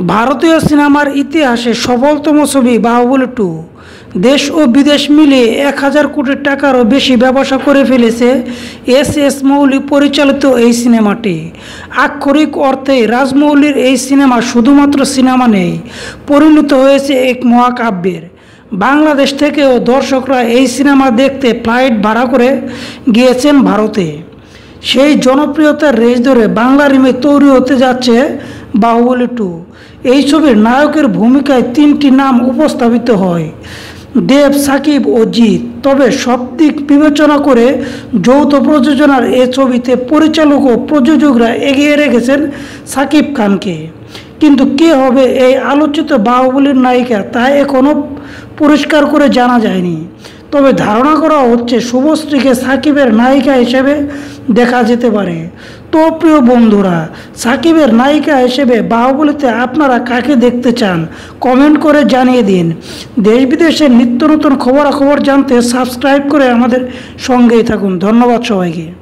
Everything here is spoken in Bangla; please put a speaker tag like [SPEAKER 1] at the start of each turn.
[SPEAKER 1] ভারতীয় সিনেমার ইতিহাসে সফলতম ছবি বাহুবলী টু। দেশ ও বিদেশ মিলিয়ে এক হাজার কোটি টাকারও বেশি ব্যবসা করে ফেলেছে এস এস মৌলি পরিচালিত এই সিনেমাটি। আক্ষরিক অর্থে রাজমৌলির এই সিনেমা শুধুমাত্র সিনেমা নেই, পরিণত হয়েছে এক মহাকাব্যের। বাংলাদেশ থেকেও দর্শকরা এই সিনেমা দেখতে ফ্লাইট ভাড়া করে গিয়েছেন ভারতে। সেই জনপ্রিয়তার রেস ধরে বাংলা রিমে তৈরি হতে যাচ্ছে বাহুবলী টু। এই ছবির নায়কের ভূমিকায় তিনটি নাম উপস্থাপিত হয়। দেব, সাকিব ও জিৎ। তবে সব দিক বিবেচনা করে যৌথ প্রযোজনার এ ছবিতে পরিচালক ও প্রযোজকরা এগিয়ে রেখেছেন সাকিব খানকে। কিন্তু কে হবে এই আলোচিত বাহুবলীর নায়িকা তা এখনও পরিষ্কার করে জানা যায়নি। তবে ধারণা করা হচ্ছে শুভশ্রীকে সাকিবের নায়িকা হিসেবে দেখা যেতে পারে। তো প্রিয় বন্ধুরা, সাকিবের নায়িকা হিসেবে বাহুবলিতে আপনারা কাকে দেখতে চান? কমেন্ট করে জানিয়ে দিন। দেশ বিদেশের নিত্য নতুন খবরাখবর জানতে সাবস্ক্রাইব করে আমাদের সঙ্গেই থাকুন। ধন্যবাদ সবাইকে।